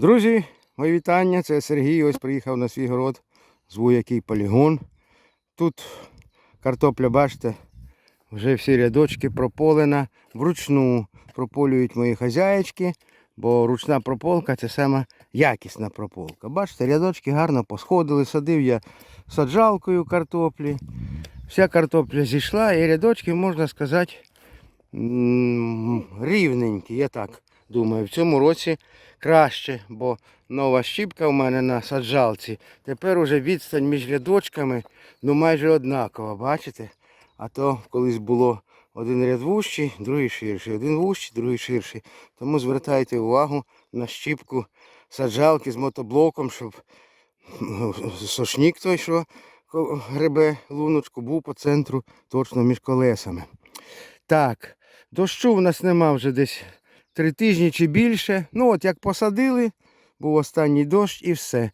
Друзі, мої вітання. Це Сергій. Ось приїхав на свій город. Зву який полігон. Тут картопля, бачите, вже всі рядочки прополена. Вручну прополюють мої хазяєчки, бо ручна прополка це саме якісна прополка. Бачите, рядочки гарно посходили. Садив я саджалкою картоплі. Вся картопля зійшла і рядочки, можна сказати, рівненькі, я так думаю. В цьому році краще, бо нова щіпка у мене на саджалці. Тепер уже відстань між рядочками ну майже однакова, бачите? А то колись було один ряд вущий, другий ширший, один вущий, другий ширший. Тому звертайте увагу на щіпку саджалки з мотоблоком, щоб ну, сошнік той, що гребе луночку, був по центру точно між колесами. Так, дощу в нас нема вже десь три тижні чи більше. Ну от як посадили, був останній дощ і все.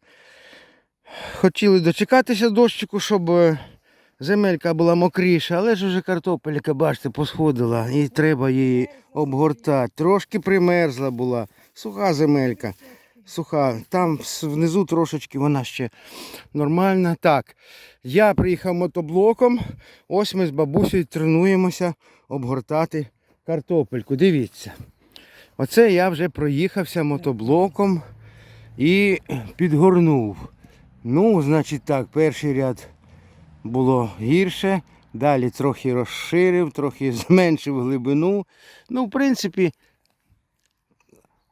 Хотіли дочекатися дощику, щоб е, земелька була мокріша, але ж уже картопелька, бачите, посходила і треба її обгортати. Трошки примерзла була, суха земелька. Суха, там внизу трошечки вона ще нормальна. Так, я приїхав мотоблоком. Ось ми з бабусею тренуємося обгортати картопельку. Дивіться. Оце я вже проїхався мотоблоком і підгорнув. Ну, значить так, перший ряд було гірше, далі трохи розширив, трохи зменшив глибину. Ну, в принципі,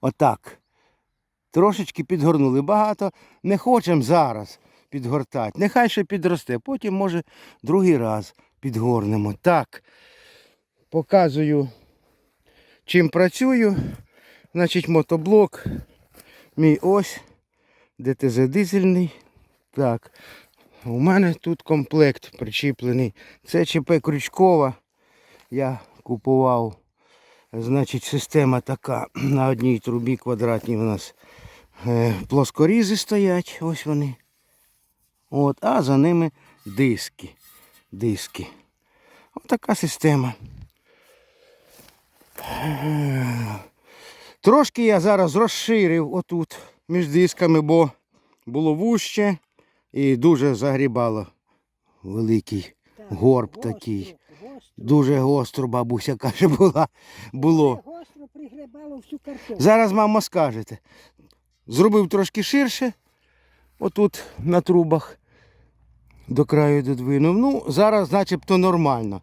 отак. Трошечки підгорнули. Багато не хочемо зараз підгортати. Нехай ще підросте. Потім, може, другий раз підгорнемо. Так. Показую, чим працюю. Значить, мотоблок. Мій ось. ДТЗ дизельний. Так. У мене тут комплект причіплений. Це ЧП Крючкова. Я купував. Значить, система така. На одній трубі квадратній у нас е, плоскорізи стоять. Ось вони. От, а за ними диски. Диски. Ось така система. Трошки я зараз розширив отут між дисками, бо було вуще і дуже загрібало великий горб такий. Дуже гостро, бабуся каже, була, було. Гостро пригребало всю картоплю. Зараз мама скажете. Зробив трошки ширше, отут на трубах до краю додвинув. Ну, зараз начебто нормально.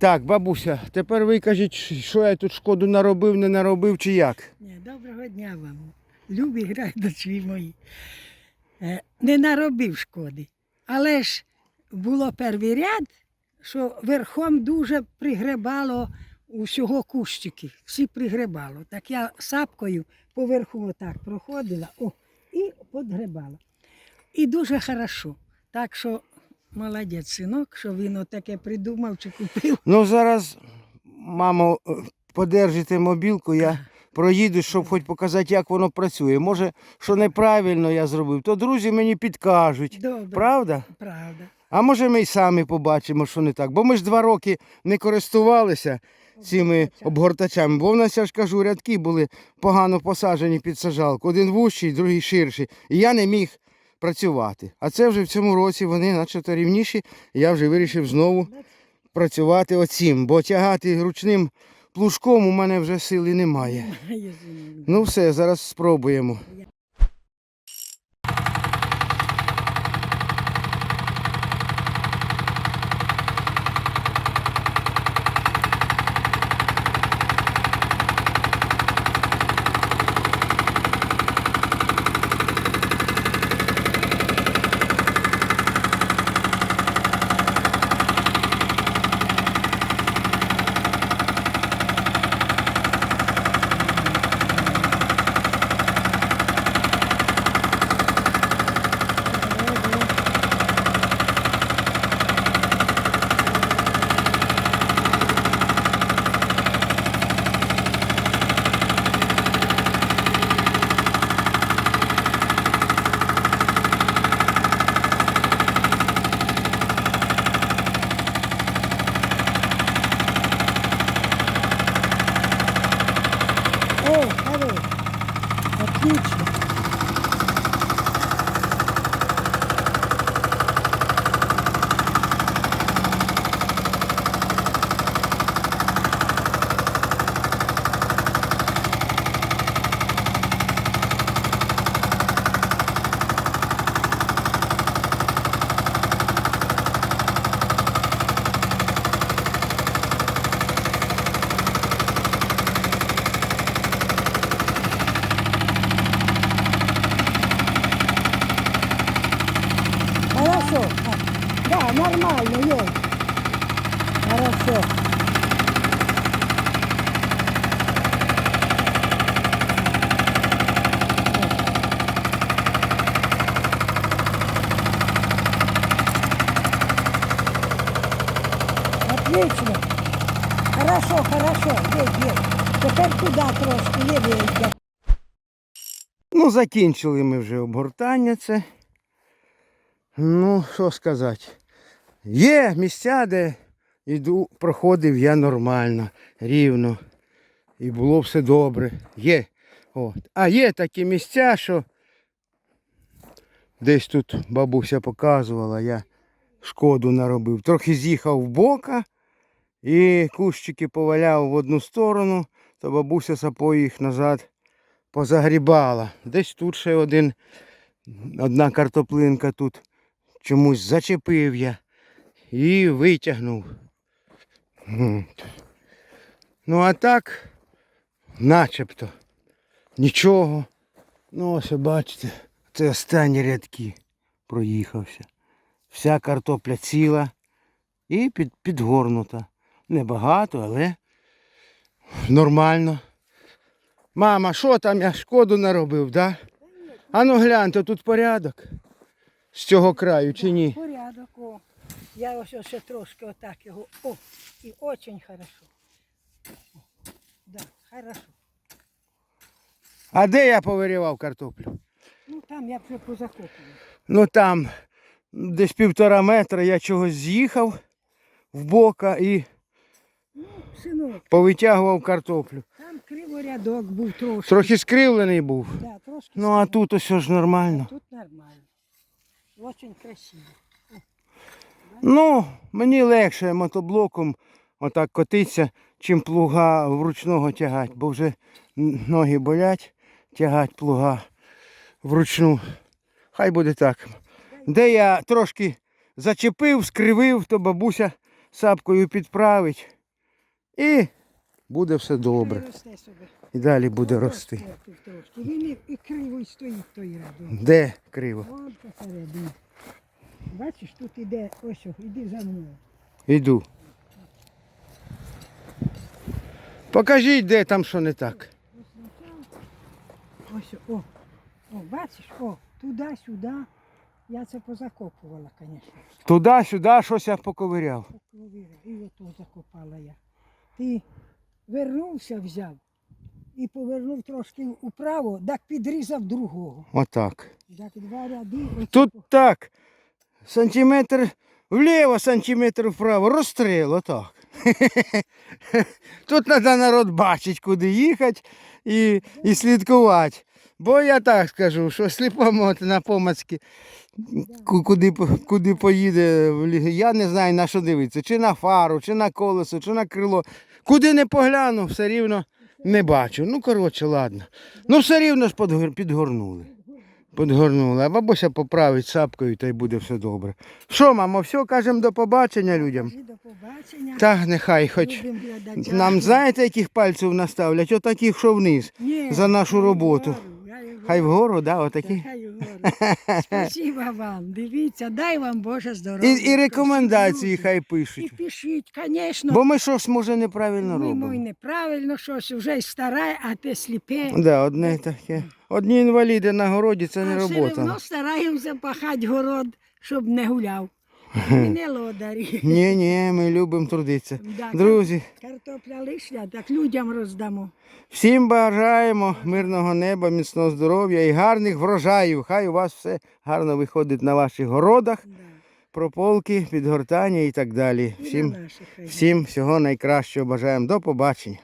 Так, бабуся, тепер ви кажіть, що я тут шкоду наробив, не наробив чи як? Доброго дня вам. Любі глядачі мої. Е, Не наробив шкоди. Але ж було перший ряд, що верхом дуже пригребало усього кущики. Всі пригребало. Так я сапкою поверху отак проходила о, і подгребала. І дуже хорошо. Так що молодець синок, що він отаке придумав чи купив. Ну, зараз, мамо, подержите мобілку, я проїду, щоб хоч показати, як воно працює. Може, що неправильно я зробив, то друзі мені підкажуть. Добре. Правда? Правда. А може ми й самі побачимо, що не так. Бо ми ж два роки не користувалися цими обгортачами. Бо в нас, я ж кажу, рядки були погано посаджені під сажалку. Один вущий, другий ширший. І я не міг працювати. А це вже в цьому році вони начебто рівніші. І я вже вирішив знову працювати оцім. Бо тягати ручним плужком у мене вже сили немає. Ну все, зараз спробуємо. технічно. Нормально, йой. Хорошо. Отлично. Хорошо, хорошо. Є, є. Тепер туди трошки лівее. Ну, закінчили ми вже обгортання це. Ну, що сказати. Є місця, де йду, проходив я нормально, рівно. І було все добре. Є. От. А є такі місця, що десь тут бабуся показувала, я шкоду наробив. Трохи з'їхав в бока і кущики поваляв в одну сторону, то бабуся сапою їх назад позагрібала. Десь тут ще один, одна картоплинка тут чомусь зачепив я і витягнув. Ну а так, начебто, нічого. Ну ось бачите, це останні рядки проїхався. Вся картопля ціла і під, підгорнута. Небагато, але нормально. Мама, що там я шкоду наробив, да? А ну гляньте, тут порядок. З цього краю чи ні? Порядок, о. Я ось ось трошки отак його. О, і очень хорошо. О, да, хорошо. А де я повирівав картоплю? Ну там я вже позакопував. Ну там десь півтора метра я чогось з'їхав в бока і Ну, синок, повитягував картоплю. там криворядок був трошки. Трохи скривлений був. Да, трошки Ну а тут ось ж нормально. Тут нормально. Очень красиво. Ну, мені легше мотоблоком отак котитися, чим плуга вручного тягати, бо вже ноги болять, тягати плуга вручну. Хай буде так. Де я трошки зачепив, скривив, то бабуся сапкою підправить. І буде все добре. І далі буде рости. Він і, криво стоїть той рядок. Де криво? Вон посередині. Бачиш, тут іде, ось, іди за мною. Іду. Покажіть, де там що не так. Ось, о, о, бачиш, о, туди-сюди. Я це позакопувала, звісно. Туди-сюди щось я поковиряв. Покловила. І ото закопала я. Ти вернувся, взяв і повернув трошки вправо, так підрізав другого. Отак. Так два ряди. Тут по- так. Сантиметр вліво, сантиметр вправо. Розстріл, отак. Тут треба народ бачить, куди їхати і, і слідкувати. Бо я так скажу, що сліпому на помацьки, куди, куди поїде, я не знаю на що дивитися, чи на фару, чи на колесо, чи на крило. Куди не погляну, все рівно не бачу. Ну, коротше, ладно. Ну, все рівно ж підгорнули. Підгорнули. А бабуся поправить сапкою та й буде все добре. Що, мамо, все, кажемо до побачення людям. До побачення. Та нехай хоч нам знаєте, яких пальців наставлять? Отаких, що вниз. Ні, за нашу роботу. Хай вгору. да, отакі. Хай вгору. Спасибо вам. Дивіться, дай вам Боже здоров'я. І, і рекомендації хай пишуть. І пишіть, звісно. Бо ми щось, може, неправильно Ми робимо. робимо. неправильно щось, вже й старе, а ти сліпе. Да, одне таке. Одні інваліди на городі це не а все робота. одно стараємося пахати город, щоб не гуляв. Не лодарі. Ні, ні, ми любимо трудитися. Да, Друзі, Картопля лишня, так людям роздамо. всім бажаємо мирного неба, міцного здоров'я і гарних врожаїв. Хай у вас все гарно виходить на ваших городах, Да. прополки, підгортання і так далі. І Всім, всім всього найкращого бажаємо. До побачення.